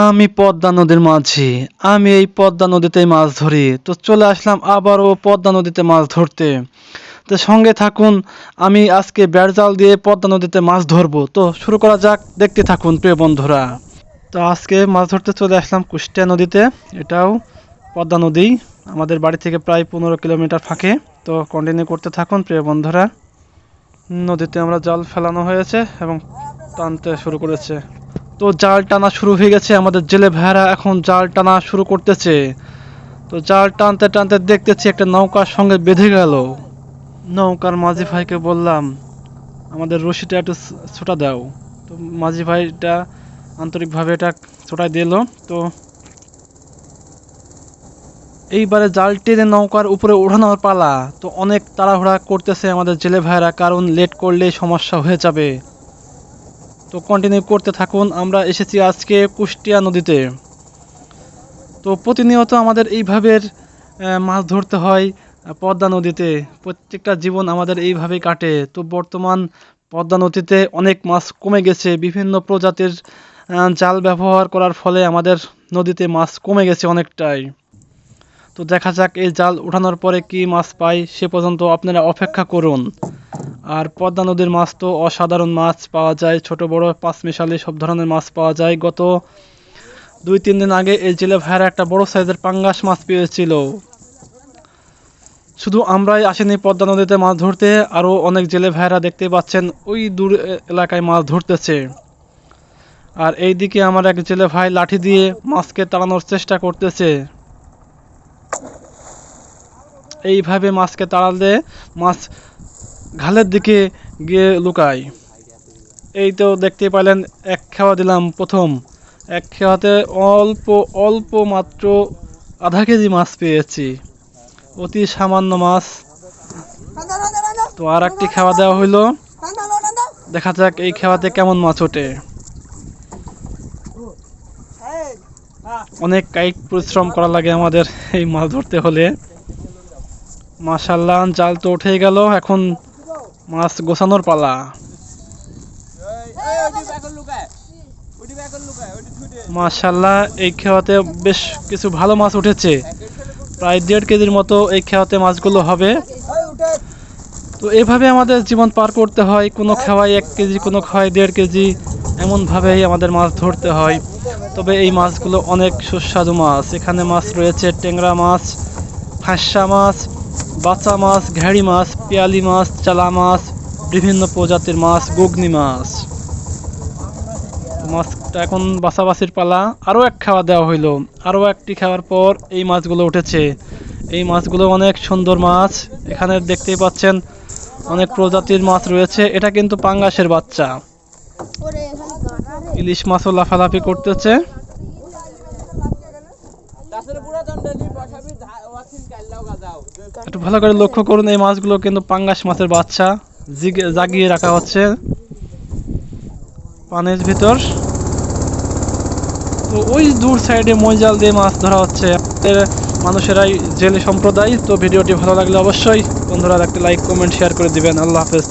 আমি পদ্মা নদীর মাঝি, আমি এই পদ্মা নদীতেই মাছ ধরি। তো চলে আসলাম আবারও পদ্মা নদীতে মাছ ধরতে। তো সঙ্গে থাকুন, আমি আজকে বেড়জাল দিয়ে পদ্মা নদীতে মাছ ধরবো। তো শুরু করা যাক, দেখতে থাকুন প্রিয় বন্ধুরা। তো আজকে মাছ ধরতে চলে আসলাম কুষ্টিয়া নদীতে। এটাও পদ্মা নদী, আমাদের বাড়ি থেকে প্রায় পনেরো কিলোমিটার ফাঁকে। তো কন্টিনিউ করতে থাকুন প্রিয় বন্ধুরা। নদীতে আমরা জাল ফেলানো হয়েছে এবং টানতে শুরু করেছে। তো জাল টানা শুরু হয়ে গেছে আমাদের জেলে ভাইরা এখন জাল টানা শুরু করতেছে। তো জাল টানতে টানতে দেখতেছি একটা নৌকার সঙ্গে বেঁধে গেল। নৌকার মাঝি ভাইকে বললাম, আমাদের রশিটা একটু ছোটা দাও। তো মাঝি ভাইটা আন্তরিকভাবে এটা ছোটাই দিল। তো এইবারে জাল টেনে নৌকার উপরে ওঠানোর পালা। তো অনেক তাড়াহুড়া করতেছে আমাদের জেলে ভাইরা কারণ লেট করলে সমস্যা হয়ে যাবে। তো কন্টিনিউ করতে থাকুন। আমরা এসেছি আজকে কুষ্টিয়া নদীতে। তো প্রতিনিয়ত আমাদের এইভাবে মাছ ধরতে হয় পদ্মা নদীতে। প্রত্যেকটা জীবন আমাদের এইভাবেই কাটে। তো বর্তমান পদ্মা নদীতে অনেক মাছ কমে গেছে। বিভিন্ন প্রজাতির জাল ব্যবহার করার ফলে আমাদের নদীতে মাছ কমে গেছে অনেকটাই। তো দেখা যাক এই জাল উঠানোর পরে কি মাছ পাই সে পর্যন্ত আপনারা অপেক্ষা করুন। আর পদ্মা নদীর মাছ তো অসাধারণ মাছ পাওয়া যায়। ছোট, বড়, পাঁচ মিশালি সব ধরনের মাছ পাওয়া যায়। গত দুই, তিন দিন আগে এই জেলে ভাইয়েরা একটা বড় সাইজের পাঙ্গাস মাছ পেয়েছিল। শুধু আমরাই আসেনি পদ্মা নদীতে মাছ ধরতে, আরও অনেক জেলে ভাইয়েরা দেখতে পাচ্ছেন ওই দূর এলাকায় মাছ ধরতেছে। আর এই দিকে আমার এক জেলে ভাই লাঠি দিয়ে মাছকে তাড়ানোর চেষ্টা করতেছে। এইভাবে মাছকে তাড়ালে মাছ ঘালের দিকে গিয়ে লুকায় এই তো দেখতে পাইলেন, এক খেওয়া দিলাম প্রথম। এক খেওয়াতে অল্প অল্প মাত্র আধা কেজি মাছ পেয়েছি। অতি সামান্য মাছ। তো আর একটি খাওয়া দেওয়া হইল। দেখা যাক এই খাওয়াতে কেমন মাছ ওঠে। অনেক কায়িক পরিশ্রম করা লাগে আমাদের এই মাছ ধরতে হলে। মাশাল্লাহ, জাল তো উঠে গেল। এখন মাছ গোছানোর পালা। মাশাল্লাহ এই খেওয়াতে বেশ কিছু ভালো মাছ উঠেছে। প্রায় দেড় কেজির মতো এই খেওয়াতে মাছগুলো হবে। তো এভাবে আমাদের জীবন পার করতে হয়। কোনো খাওয়াই এক কেজি কোনো খাওয়াই দেড় কেজি এমনভাবেই আমাদের মাছ ধরতে হয়। তবে এই মাছগুলো অনেক সুস্বাদু মাছ। এখানে মাছ রয়েছে ট্যাংরা মাছ ফাঁসা মাছ বাচ্চা মাছ ঘেড়ি মাছ, পেয়ালি মাছ, চালা মাছ, বিভিন্ন প্রজাতির মাছ, গুগনি মাছ। মাছটা এখন বাছাবাছির পালা। আরও এক খাওয়া দেওয়া হইল। আরও একটি খাওয়ার পর এই মাছগুলো উঠেছে। এই মাছগুলো অনেক সুন্দর মাছ। এখানে দেখতেই পাচ্ছেন অনেক প্রজাতির মাছ রয়েছে। এটা কিন্তু পাঙ্গাসের বাচ্চা। ইলিশ মাছও লাফালাফি করতেছে। একটু ভালো করে লক্ষ্য করুন, এই মাছগুলো কিন্তু পাঙ্গাস মাছের বাচ্চা। জাগিয়ে রাখা হচ্ছে। পানির ভিতর। তো ওই দূর সাইডে ময়জাল দিয়ে মাছ ধরা হচ্ছে। মানুষেরাই জেলে সম্প্রদায়। তো ভিডিওটি ভালো লাগলে অবশ্যই বন্ধুরা একটা লাইক, কমেন্ট শেয়ার করে দিবেন। আল্লাহ হাফেজ।